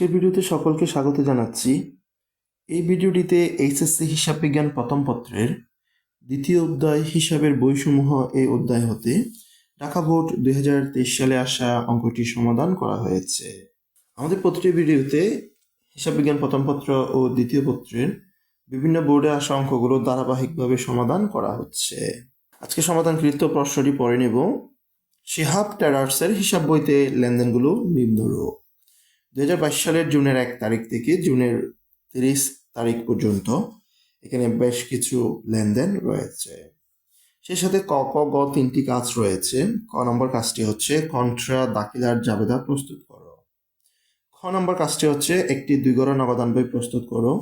আজকের ভিডিওতে সকলকে স্বাগত জানাচ্ছি। এই ভিডিওটিতে এইচএসসি হিসাব বিজ্ঞান প্রথম পত্রের দ্বিতীয় অধ্যায় হিসাবের বইসমূহ এই অধ্যায় হতে ঢাকা বোর্ড দু হাজার তেইশ সালে আসা অঙ্কটি সমাধান করা হয়েছে। আমাদের প্রতিটি ভিডিওতে হিসাব বিজ্ঞান প্রথম পত্র ও দ্বিতীয় পত্রের বিভিন্ন বোর্ডে আসা অঙ্কগুলো ধারাবাহিকভাবে সমাধান করা হচ্ছে। আজকে সমাধানকৃত প্রশ্নটি পড়ে নেব। শিহাব ট্যাডার্সের হিসাব বইতে লেনদেনগুলো নিম্নরূপ। দুই হাজার বাইশ সালের জুনের এক তারিখ থেকে জুনের তিরিশ তারিখ পর্যন্ত এখানে বেশ কিছু লেনদেন রয়েছে। সেই সাথে ক ক, গ তিনটি কাজ রয়েছে। ক নম্বর কাজটি হচ্ছে কন্ট্রা দাখিলার জাবেদা প্রস্তুত করো। খ নম্বর কাজটি হচ্ছে একটি দুই গড়া নগদান বই প্রস্তুত করো।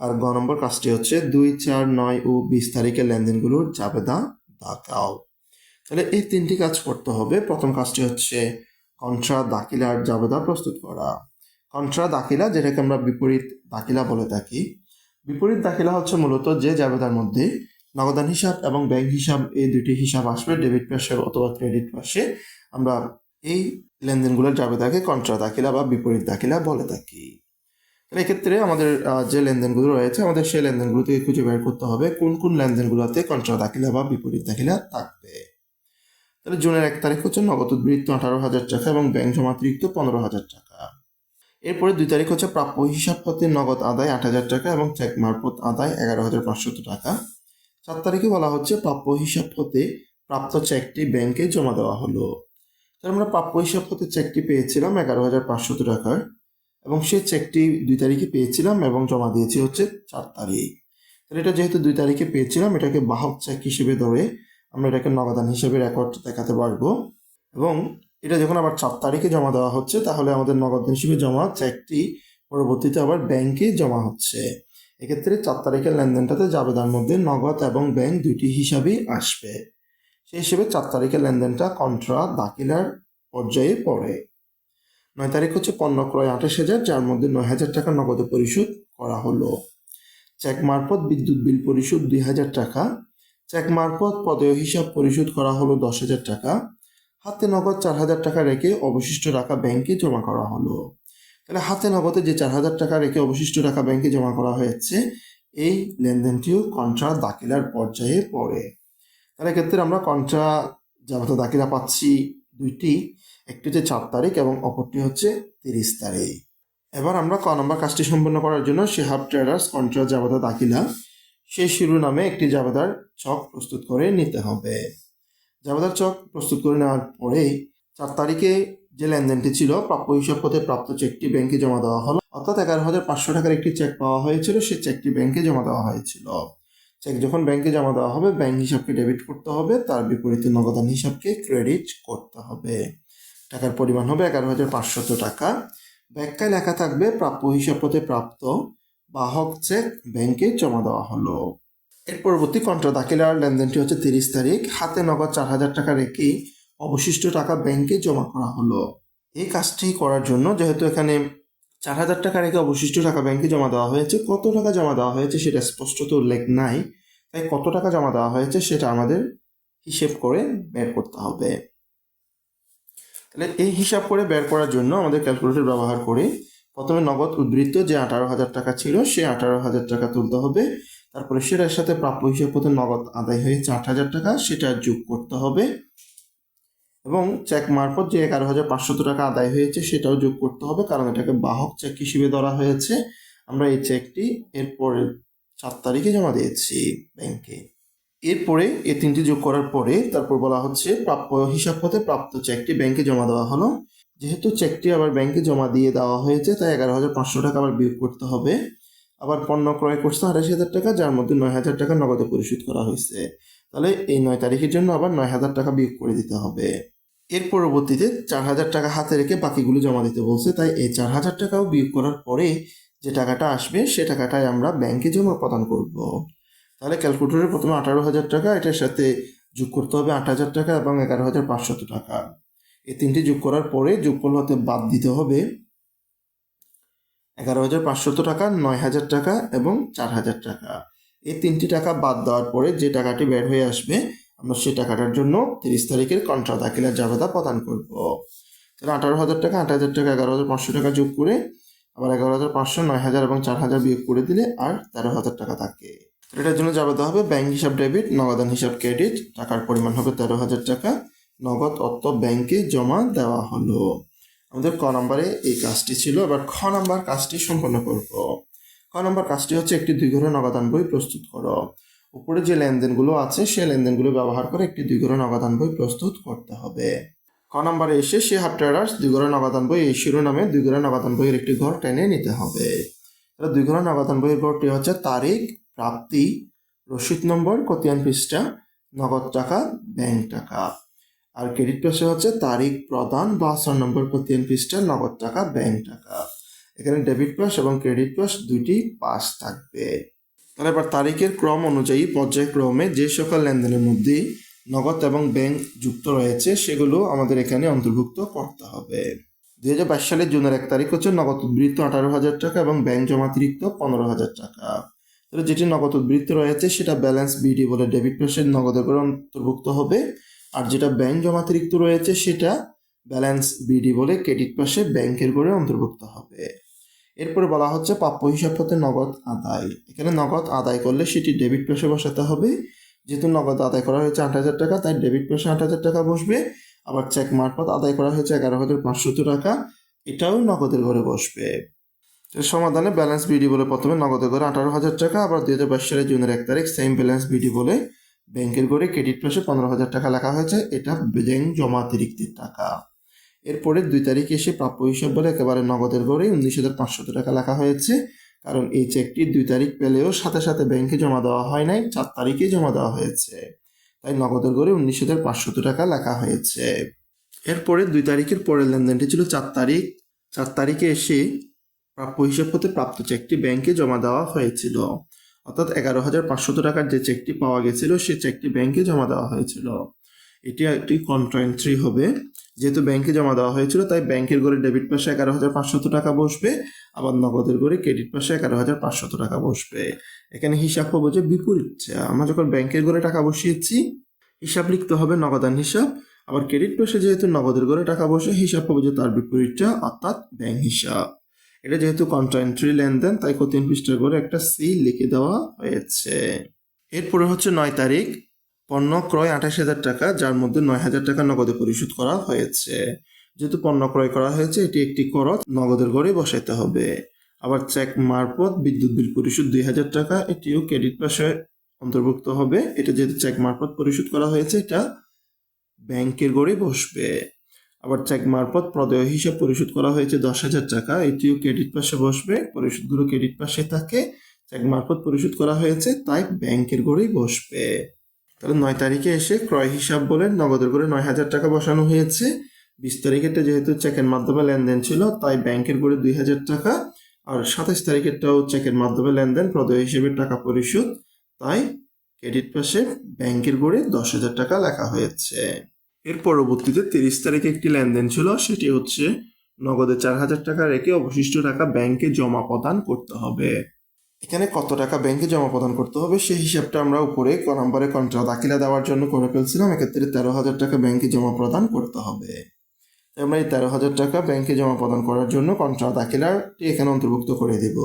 আর গ নম্বর কাজটি হচ্ছে দুই, চার, নয় ও বিশ তারিখের লেনদেনগুলোর জাবেদা দাগাও তাহলে এই তিনটি কাজ করতে হবে। প্রথম কাজটি হচ্ছে কন্ট্রা দাখিলার জাবেদা প্রস্তুত করা। কন্ট্রা দাখিলা যেটাকে আমরা বিপরীত দাখিলা বলে থাকি। বিপরীত দাখিলা হচ্ছে মূলত যে জাবেদার মধ্যে নগদান হিসাব এবং ব্যাংক হিসাব, এই দুটি হিসাব আসবে ডেবিট পাশে অথবা ক্রেডিট পাশে আমরা এই লেনদেনগুলোর জাবেদাকে কন্ট্রা দাখিলা বা বিপরীত দাখিলা বলে থাকি। এক্ষেত্রে আমাদের যে লেনদেনগুলো রয়েছে, আমাদের সেই লেনদেনগুলো থেকে খুঁজে বের করতে হবে, কোন কোন লেনদেনগুলোতে কন্ট্রা দাখিলা বা বিপরীত দাখিলা থাকবে। তাহলে জুনের এক তারিখ হচ্ছে নগদ উদ্বৃত্ত আঠারো হাজার টাকা এবং ব্যাংক জমাতিরিক্ত পনেরো হাজার টাকা। এরপরে দুই তারিখ হচ্ছে প্রাপ্য হিসাব হতে নগদ আদায় আট হাজার টাকা এবং চেক মারফত আদায় এগারো হাজার পাঁচশত টাকা। চার তারিখে বলা হচ্ছে প্রাপ্য হিসাব হতে প্রাপ্ত চেকটি ব্যাংকে জমা দেওয়া হলো। তাহলে আমরা প্রাপ্য হিসাব হতে চেকটি পেয়েছিলাম এগারো হাজার পাঁচশত টাকার এবং সেই চেকটি দুই তারিখে পেয়েছিলাম এবং জমা দিয়েছি হচ্ছে চার তারিখ। তাহলে এটা যেহেতু দুই তারিখে পেয়েছিলাম, এটাকে বাহক চেক হিসেবে ধরে আমরা এটাকে নগদান হিসেবে রেকর্ড দেখাতে পারব। এবং এটা যখন আবার চার তারিখে জমা দেওয়া হচ্ছে, তাহলে আমাদের নগদ হিসেবে জমা চেকটি পরবর্তীতে আবার ব্যাংকে জমা হচ্ছে। এক্ষেত্রে চার তারিখের লেনদেনটাতে জাবেদার মধ্যে নগদ এবং ব্যাংক দুইটি হিসাবেই আসবে। সেই হিসেবে চার তারিখের লেনদেনটা কন্ট্রা দাখিলার পর্যায়ে পড়ে। নয় তারিখ হচ্ছে পণ্য ক্রয় আঠাশ হাজার, যার মধ্যে নয় হাজার টাকা নগদে পরিশোধ করা হলো। চেক মারফত বিদ্যুৎ বিল পরিশোধ দুই হাজার টাকা। চেক মারফত পদেয় হিসাব পরিশোধ করা হলো দশ হাজার টাকা। হাতে নগদ চার হাজার টাকা রেখে অবশিষ্ট টাকা ব্যাংকে জমা করা হলো। তাহলে হাতে নগদে যে চার হাজার টাকা রেখে অবশিষ্ট টাকা ব্যাংকে জমা করা হয়েছে, এই লেনদেনটিও কন্ট্রা দাখিলার পর্যায়ে পড়ে। তাহলে ক্ষেত্রে আমরা কন্ট্রা জামাতা দাখিলা পাচ্ছি দুইটি। একটি হচ্ছে চার তারিখ এবং অপরটি হচ্ছে তিরিশ তারিখ। এবার আমরা ক নম্বর কাজটি সম্পন্ন করার জন্য শেহাব ট্রেডার্স কন্ট্রা জাবাদা দাখিলা সেই শিরোনামে একটি জাবেদার চক প্রস্তুত করে নিতে হবে। জাবেদার চক প্রস্তুত করে নেওয়ার পরে চার তারিখে যে লেনদেনটি ছিল, প্রাপ্য হিসাব পথে প্রাপ্ত চেকটি ব্যাংকে জমা দেওয়া হলো। অর্থাৎ এগারো হাজার পাঁচশো টাকার একটি চেক পাওয়া হয়েছিল, সেই চেকটি ব্যাংকে জমা দেওয়া হয়েছিল। চেক যখন ব্যাংকে জমা দেওয়া হবে, ব্যাংক হিসাবকে ডেবিট করতে হবে, তার বিপরীতে নগদান হিসাবকে ক্রেডিট করতে হবে। টাকার পরিমাণ হবে এগারো হাজার পাঁচশত টাকা। ব্যাখ্যায় লেখা থাকবে, প্রাপ্য হিসাব পথে প্রাপ্ত বাহক চেক ব্যাংকে জমা দেওয়া হলো। এর পরবর্তী কন্ট্রা দাখিলার লেনদেনটি হচ্ছে তিরিশ তারিখ। হাতে নগদ চার হাজার টাকা রেখে অবশিষ্ট টাকা ব্যাংকে জমা করা হলো। এই কাজটি করার জন্য যেহেতু এখানে চার হাজার টাকা রেখে অবশিষ্ট টাকা ব্যাংকে জমা দেওয়া হয়েছে, কত টাকা জমা দেওয়া হয়েছে সেটা স্পষ্টত উল্লেখ নাই। তাই কত টাকা জমা দেওয়া হয়েছে সেটা আমাদের হিসেব করে বের করতে হবে। তাহলে এই হিসাব করে বের করার জন্য আমাদের ক্যালকুলেটর ব্যবহার করে প্রথমে নগদ উদ্বৃত্ত যে আঠারো হাজার টাকা ছিল, সে আঠারো হাজার টাকা তুলতে হবে। তারপরে সেটার সাথে প্রাপ্য হিসেব পথে নগদ আদায় হয়েছে আট হাজার টাকা সেটা যোগ করতে হবে। এবং চেক মারফত যে এগারো হাজার পাঁচশত টাকা আদায় হয়েছে, সেটাও যোগ করতে হবে, কারণ এটাকে বাহক চেক হিসেবে ধরা হয়েছে। আমরা এই চেকটি এরপরে সাত তারিখে জমা দিয়েছি ব্যাংকে। এরপরে এই তিনটি যোগ করার পরে তারপর বলা হচ্ছে প্রাপ্য হিসাব পথে প্রাপ্ত চেকটি ব্যাংকে জমা দেওয়া হলো। যেহেতু চেকটি আবার ব্যাংকে জমা দিয়ে দেওয়া হয়েছে, তাই এগারো হাজার পাঁচশো টাকা আবার বিয়োগ করতে হবে। আবার পণ্য ক্রয় করছে আড়াইশ হাজার টাকা, যার মধ্যে নয় হাজার টাকা নগদে পরিশোধ করা হয়েছে। তাহলে এই নয় তারিখের জন্য আবার নয় হাজার টাকা বিয়োগ করে দিতে হবে। এর পরবর্তীতে চার হাজার টাকা হাতে রেখে বাকিগুলো জমা দিতে বলছে, তাই এই চার হাজার টাকাও বিয়োগ করার পরে যে টাকাটা আসবে, সে টাকাটাই আমরা ব্যাংকে জমা প্রদান করব। তাহলে ক্যালকুলেটরে প্রথমে আঠারো হাজার টাকা, এটার সাথে যোগ করতে হবে আট হাজার টাকা এবং এগারো হাজার পাঁচশত টাকা। এই তিনটি যোগ করার পরে যোগফল হতে বাদ দিতে হবে এগারো হাজার পাঁচশত টাকা, নয় হাজার টাকা এবং চার হাজার টাকা। এই তিনটি টাকা বাদ দেওয়ার পরে যে টাকাটি বের হয়ে আসবে, আমরা সেই টাকাটার জন্য তিরিশ তারিখের কন্ট্রা দাখিলার জাবেদা প্রদান করব। তাহলে আঠারো হাজার টাকা, আট হাজার টাকা, এগারো হাজার পাঁচশো টাকা যোগ করে আবার এগারো হাজার পাঁচশো, নয় হাজার এবং চার হাজার বিয়োগ করে দিলে আর তেরো হাজার টাকা থাকে। এটার জন্য যাবে হবে ব্যাংক হিসাব ডেবিট নগদান হিসাব ক্রেডিট টাকার পরিমাণ হবে তেরো হাজার টাকা নগদ অর্থ ব্যাংকে জমা দেওয়া হলো। আমাদের ক নম্বরে এই কাজটি ছিল, এবার খ নম্বর কাজটি সম্পন্ন করব। ক নম্বর কাজটি হচ্ছে একটি দুই ঘরে নগদান বই প্রস্তুত করো। উপরে যে লেনদেনগুলো আছে সেই লেনদেনগুলো ব্যবহার করে একটি দুই ঘরে নগদান বই প্রস্তুত করতে হবে। ক নম্বরে এসে সে হাফ ট্রেডার্স, দুই ঘরে নগদান বই এই শিরোনামে দুই ঘরে নগদান বইয়ের একটি ঘর টেনে নিতে হবে। দুই ঘরে নগদান বইয়ের ঘরটি হচ্ছে তারিখ, প্রাপ্তি, রসিদ নম্বর, কতিয়ান পৃষ্ঠা, নগদ টাকা, ব্যাংক টাকা। আর ক্রেডিট পেশে হচ্ছে তারিখ প্রদান বা আসার নম্বর কতিয়ান পৃষ্ঠা নগদ টাকা ব্যাংক টাকা। এখানে ডেবিট পাস এবং ক্রেডিট পাস দুইটি পাস থাকবে। তাহলে এবার তারিখের ক্রম অনুযায়ী পর্যায়ক্রমে যে সকল লেনদেনের মধ্যে নগদ এবং ব্যাংক যুক্ত রয়েছে, সেগুলো আমাদের এখানে অন্তর্ভুক্ত করতে হবে। দুই হাজার বাইশ সালের জুনের এক তারিখ হচ্ছে নগদ উদ্বৃত্ত আঠারো হাজার টাকা এবং ব্যাংক জমাতিরিক্ত পনেরো হাজার টাকা। তাহলে যেটি নগদ উদ্বৃত্ত রয়েছে, সেটা ব্যালেন্স বিডি বলে ডেবিট পাসের নগদের করে অন্তর্ভুক্ত হবে। আর যেটা ব্যাংক জমাতিরিক্ত রয়েছে সেটা ব্যালেন্স বিডি বলে ক্রেডিট পাশে ব্যাংকের করে অন্তর্ভুক্ত হবে। এরপরে বলা হচ্ছে প্রাপ্য হিসাব হতে নগদ আদায়। এখানে নগদ আদায় করলে সেটি ডেবিট পাশে বসাতে হবে। যেহেতু নগদ আদায় করা হয়েছে আট হাজার টাকা, তাই ডেবিট পাশে আট হাজার টাকা বসবে। আবার চেক মারফত আদায় করা হয়েছে এগারো হাজার পাঁচশত টাকা, এটাও নগদের ঘরে বসবে। এর সমাধানে ব্যালেন্স বিডি বলে প্রথমে নগদের ঘরে আঠারো হাজার টাকা, আবার দুই হাজার বাইশ সালের জুনের এক তারিখ সেম ব্যালেন্স বিডি বলে ব্যাংকের ঘরে ক্রেডিট পাশে পনেরো হাজার টাকা লেখা হয়েছে। এটা ব্যাংক জমা অতিরিক্তের টাকা। এরপরে দুই তারিখ এসে প্রাপ্য হিসাব বলে একেবারে নগদের ঘরে উনিশ হাজার পাঁচশত টাকা লেখা হয়েছে। কারণ এই চেকটি দুই তারিখ পেলেও সাথে সাথে ব্যাংকে জমা দেওয়া হয় নাই, চার তারিখে জমা দেওয়া হয়েছে। তাই নগদের ঘরে উনিশ হাজার পাঁচশত টাকা লেখা হয়েছে। এরপরে দুই তারিখের পরের লেনদেনটি ছিল চার তারিখ। চার তারিখে এসে প্রাপ্য হিসাব হতে প্রাপ্ত চেকটি ব্যাংকে জমা দেওয়া হয়েছিল। অর্থাৎ এগারো হাজার পাঁচশত টাকার যে চেকটি পাওয়া গেছিল, সেই চেকটি ব্যাংকে জমা দেওয়া হয়েছিল। এটি একটি কন্ট্রা এন্ট্রি হবে। যেহেতু ব্যাংকে জমা দেওয়া হয়েছিল, তাই ব্যাংকের ঘরে ডেবিট পাশে এগারো হাজার পাঁচশত টাকা বসবে, আবার নগদের ঘরে ক্রেডিট পাশে এগারো হাজার পাঁচশত টাকা বসবে। এখানে হিসাব পাবো যে বিপরীত। আমরা যখন ব্যাংকের ঘরে টাকা বসিয়েছি, হিসাব লিখতে হবে নগদান হিসাব। আবার ক্রেডিট পাশে যেহেতু নগদের ঘরে টাকা বসে, হিসাব পাবো যে তার বিপরীতটা, অর্থাৎ ব্যাংক হিসাব। এটা যেহেতু কন্ট্রাইন্ট্রি লেনদেন তাই কতিন পৃষ্ঠার করে একটা সি লিখে দেওয়া হয়েছে। এরপরে হচ্ছে নয় তারিখ, পণ্য ক্রয় আঠাশ হাজার টাকা, যার মধ্যে নয় হাজার টাকা নগদে পরিশোধ করা হয়েছে। যেহেতু পণ্য ক্রয় করা হয়েছে, এটি একটি করত নগদের ঘরে বসাইতে হবে। আবার চেক মারফত বিদ্যুৎ বিল পরিশোধ দুই হাজার টাকা, এটিও ক্রেডিট পাশে অন্তর্ভুক্ত হবে। এটা যেহেতু চেক মারফত পরিশোধ করা হয়েছে, এটা ব্যাংকের গড়ে বসবে। আবার চেক মারফত প্রদেয় হিসাব পরিশোধ করা হয়েছে দশ হাজার টাকা। এটিও ক্রেডিট পাশে বসবে। পরিশোধগুলো ক্রেডিট পাশে থাকে। চেক মারফত পরিশোধ করা হয়েছে, তাই ব্যাংকের গড়েই বসবে। তাহলে নয় তারিখে এসে ক্রয় হিসাব বলে নগদের করে নয় হাজার টাকা বসানো হয়েছে। বিশ তারিখেরটা যেহেতু চেকের মাধ্যমে লেনদেন ছিল, তাই ব্যাংকের করে দুই হাজার টাকা। আর সাতাশ তারিখেরটাও চেকের মাধ্যমে লেনদেন, প্রদেয় হিসেবে টাকা পরিশোধ। তাই ক্রেডিট পাশে ব্যাংকের গড়ে দশ হাজার টাকা লেখা হয়েছে। এর পরবর্তীতে তিরিশ তারিখে একটি লেনদেন ছিল, সেটি হচ্ছে নগদে চার হাজার টাকা রেখে অবশিষ্ট টাকা ব্যাংকে জমা প্রদান করতে হবে। এখানে কত টাকা ব্যাংকে জমা প্রদান করতে হবে, সেই হিসাবটা আমরা উপরে ক নম্বরে কন্ট্রা দাখিলা দেওয়ার জন্য করে ফেলছিলাম। এক্ষেত্রে তেরো হাজার টাকা ব্যাংকে জমা প্রদান করতে হবে। আমরা এই তেরো হাজার টাকা ব্যাংকে জমা প্রদান করার জন্য কন্ট্রা দাখিলাটি এখানে অন্তর্ভুক্ত করে দেব।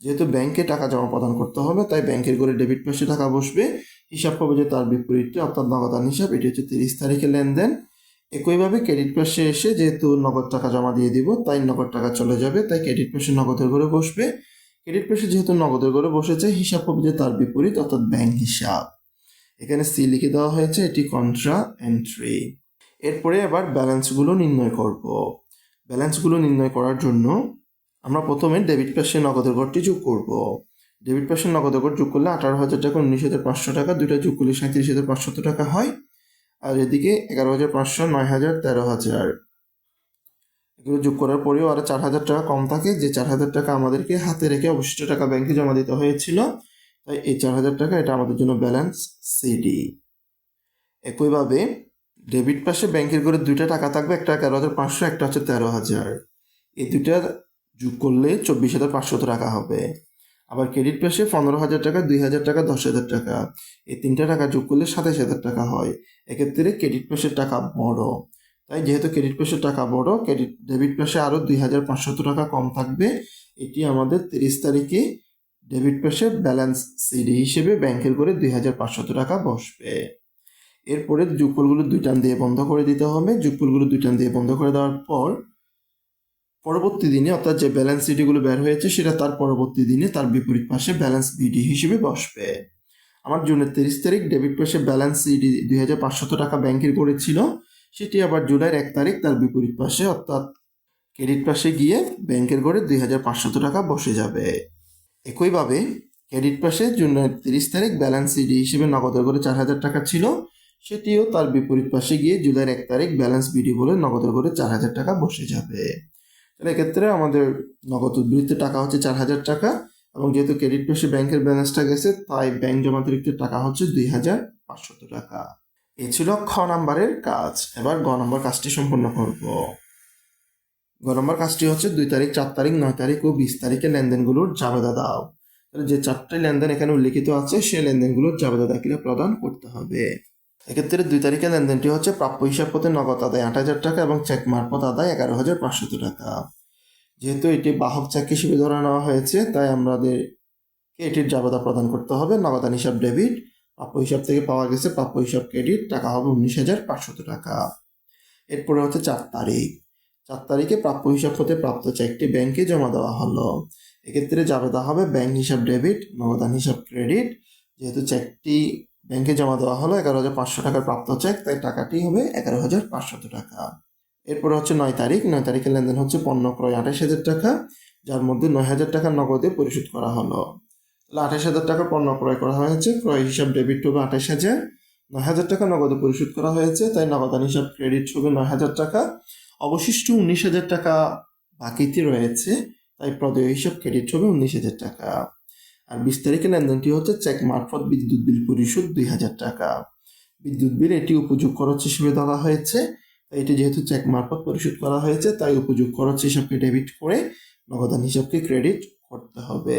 যেহেতু ব্যাংকে টাকা জমা প্রদান করতে হবে, তাই ব্যাংকের করে ডেবিট পাশে টাকা বসবে। হিসাব পাবো যে তার বিপরীতটি অর্থাৎ নগদান হিসাব, এটি হচ্ছে তিরিশ তারিখে লেনদেন। একইভাবে ক্রেডিট পাশে এসে যেহেতু নগদ টাকা জমা দিয়ে দিব, তাই নগদ টাকা চলে যাবে, তাই ক্রেডিট পাশে নগদের ঘরে বসবে। ক্রেডিট পাশে যেহেতু নগদের ঘরে বসেছে, হিসাব পাবো যে তার বিপরীত অর্থাৎ ব্যাংক হিসাব। এখানে সি লিখে দেওয়া হয়েছে, এটি কন্ট্রা এন্ট্রি এরপরে আবার ব্যালেন্সগুলো নির্ণয় করব। ব্যালেন্সগুলো নির্ণয় করার জন্য আমরা প্রথমে ডেবিট পাশে নগদের ঘরটি যোগ করব। ডেবিট পাশে নগদ ঘর যোগ করলে আঠারো হাজার টাকা, উনিশ হাজার পাঁচশো টাকা, দুইটা যোগ করলে সাঁত্রিশ হাজার পাঁচশত টাকা হয়। আর এদিকে এগারো হাজার পাঁচশো, নয় হাজার, তেরো হাজার। এগুলো যোগ করার পরেও আরও চার হাজার টাকা কম থাকে। যে চার হাজার টাকা আমাদেরকে হাতে রেখে অবশিষ্ট টাকা ব্যাংকে জমা দিতে হয়েছিল, তাই এই চার হাজার টাকা এটা আমাদের জন্য ব্যালেন্স সিডি একইভাবে ডেবিট পাশে ব্যাংকের করে দুইটা টাকা থাকবে, একটা এগারো হাজার পাঁচশো, একটা হচ্ছে তেরো হাজার। এই দুইটা যোগ করলে চব্বিশ হাজার পাঁচশত টাকা হবে। আবার ক্রেডিট পাশে পনেরো হাজার টাকা, দুই হাজার টাকা, দশ হাজার টাকা। এই তিনটা টাকা যোগ করলে সাতাশ হাজার টাকা হয়। এক্ষেত্রে ক্রেডিট পাশের টাকা বড়। তাই যেহেতু ক্রেডিট পেশে টাকা বড় ক্রেডিট ডেবিট পেশে আরও দুই হাজার পাঁচশত টাকা কম থাকবে। এটি আমাদের তিরিশ তারিখে ডেবিট পেশে ব্যালেন্স সিডি হিসেবে ব্যাংকের করে দুই হাজার পাঁচশত টাকা বসবে। এরপরে যুগফলগুলো দুই টান দিয়ে বন্ধ করে দিতে হবে। যুগফলগুলো দুই টান দিয়ে বন্ধ করে দেওয়ার পর পরবর্তী দিনে অর্থাৎ যে ব্যালেন্স সিডিগুলো বের হয়েছে, সেটা তার পরবর্তী দিনে তার বিপরীত পাশে ব্যালেন্স বিডি হিসেবে বসবে। আমার জুনের তিরিশ তারিখ ডেবিট পাশে ব্যালেন্স সিডি দুই হাজার পাঁচশত টাকা ব্যাংকের করেছিল সেটি আবার জুলাইয়ের এক তারিখ তার বিপরীত পাশে, অর্থাৎ ক্রেডিট পাশে গিয়ে ব্যাংকের করে দুই হাজার পাঁচশত টাকা বসে যাবে। একইভাবে ক্রেডিট পাশে জুনের তিরিশ তারিখ ব্যালেন্স সিডি হিসেবে নগদের করে চার হাজার টাকা ছিল, সেটিও তার বিপরীত পাশে গিয়ে জুলাইয়ের এক তারিখ ব্যালেন্স বিডি বলে নগদের করে চার হাজার টাকা বসে যাবে। তাহলে এক্ষেত্রে আমাদের নগদ উদ্বৃত্তের টাকা হচ্ছে চার হাজার টাকা এবং যেহেতু ক্রেডিট পেশে ব্যাংকের ব্যালেন্সটা গেছে, তাই ব্যাংক জমাতিরিক্ত টাকা হচ্ছে দুই হাজার পাঁচশত টাকা। এ ছিল খ নাম্বারের কাজ। এবার গ নম্বর কাজটি সম্পন্ন করব। গ নম্বর কাজটি হচ্ছে দুই তারিখ, চার তারিখ, নয় তারিখ ও বিশ তারিখের লেনদেনগুলোর জাবেদা দাও। তাহলে যে চারটি লেনদেন এখানে উল্লেখিত আছে সেই লেনদেনগুলোর জাবেদা দাখিলা প্রদান করতে হবে। এক্ষেত্রে দুই তারিখের লেনদেনটি হচ্ছে প্রাপ্য হিসাব পথে নগদ আদায় আট হাজার টাকা এবং চেক মারফত আদায় এগারো হাজার পাঁচশত টাকা। যেহেতু এটি বাহক চেক হিসেবে ধরে নেওয়া হয়েছে, তাই আমাদের এটির জাবেদা প্রদান করতে হবে। নগদান হিসাব ডেবিট প্রাপ্য হিসাব থেকে পাওয়া গেছে প্রাপ্য হিসাব ক্রেডিট টাকা হবে উনিশ হাজার পাঁচশত টাকা। এরপরে হচ্ছে চার তারিখ। চার তারিখে প্রাপ্য হিসাব হতে প্রাপ্ত চেকটি ব্যাংকে জমা দেওয়া হলো। এক্ষেত্রে জাবেদা হবে ব্যাংক হিসাব ডেবিট নগদান হিসাব ক্রেডিট যেহেতু চেকটি ব্যাংকে জমা দেওয়া হলো, এগারো হাজার পাঁচশো টাকার প্রাপ্ত চেক, তাই টাকাটি হবে এগারো হাজার পাঁচশত টাকা। এরপরে হচ্ছে নয় তারিখ, নয় তারিখে লেনদেন হচ্ছে পণ্য ক্রয় আঠাশ হাজার টাকা, যার মধ্যে নয় হাজার টাকা নগদে পরিশোধ করা হলো। তাহলে আঠাশ হাজার টাকা পণ্য ক্রয় করা হয়েছে, ক্রয় হিসাব ডেবিট হবে আঠাশ হাজার, নয় হাজার টাকা নগদে পরিশোধ করা হয়েছে, তাই নগদান হিসাব ক্রেডিট হবে নয় হাজার টাকা। অবশিষ্ট উনিশ হাজার টাকা বাকিতে রয়েছে, তাই প্রদেয় হিসাব ক্রেডিট হবে উনিশ হাজার টাকা। আর বিশ তারিখের লেনদেনটি হচ্ছে চেক মারফত বিদ্যুৎ বিল পরিশোধ দুই হাজার টাকা। বিদ্যুৎ বিল এটি উপযোগ খরচ হিসেবে ধরা হয়েছে। এটি যেহেতু চেক মারফত পরিশোধ করা হয়েছে, তাই উপযোগ খরচ হিসাবকে ডেবিট করে নগদান হিসাবকে ক্রেডিট করতে হবে।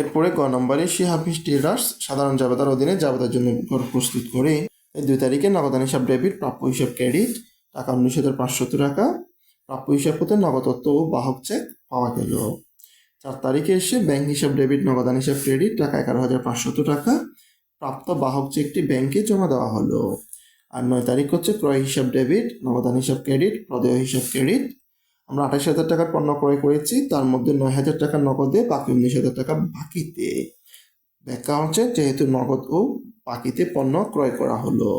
এরপরে গ নম্বরে সি হাফিজ ট্রেডার্স সাধারণ জাবেদার অধীনে জাবেদার জন্য ঘর প্রস্তুত করে। এই দুই তারিখে নগদান হিসাব ডেবিট, প্রাপ্য হিসাব ক্রেডিট, টাকা উনিশ হাজার পাঁচশত টাকা, প্রাপ্য হিসাব হতে নগদত্ব ও বাহক চেক পাওয়া গেল। চার তারিখে এসে ব্যাংক হিসাব ডেবিট নগদান হিসাব ক্রেডিট টাকা এগারো হাজার পাঁচশত টাকা প্রাপ্ত বাহক চেকটি ব্যাংকে জমা দেওয়া হলো। আর নয় তারিখ হচ্ছে ক্রয় হিসাব ডেবিট নগদান হিসাব ক্রেডিট প্রদেয় হিসাব ক্রেডিট আমরা আঠাশ হাজার টাকার পণ্য ক্রয় করেছি, তার মধ্যে নয় হাজার টাকা নগদে, বাকি উনিশ হাজার টাকা বাকিতে। ব্যাখ্যা হচ্ছে যেহেতু নগদ ও বাকিতে পণ্য ক্রয় করা হলো।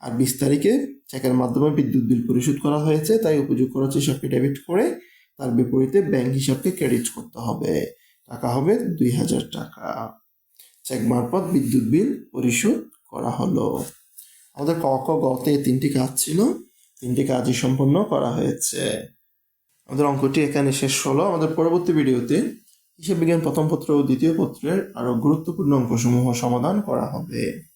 আর বিশ তারিখে চেকের মাধ্যমে বিদ্যুৎ বিল পরিশোধ করা হয়েছে, তাই উপযোগ খরচ হিসাবকে ডেবিট করে। তার বিপরীতে ব্যাংক হিসাবকে ক্রেডিট করতে হবে। টাকা হবে দুই হাজার টাকা। চেক মারফত বিদ্যুৎ বিল পরিশোধ করা হলো। আমাদের ক ক গতে তিনটি কাজ ছিল। তিনটি কাজই সম্পন্ন করা হয়েছে। আমাদের অঙ্কটি এখানে শেষ হলো। আমাদের পরবর্তী ভিডিওতে হিসাব বিজ্ঞান প্রথম পত্র ও দ্বিতীয় পত্রের আরও গুরুত্বপূর্ণ অঙ্কসমূহ সমাধান করা হবে।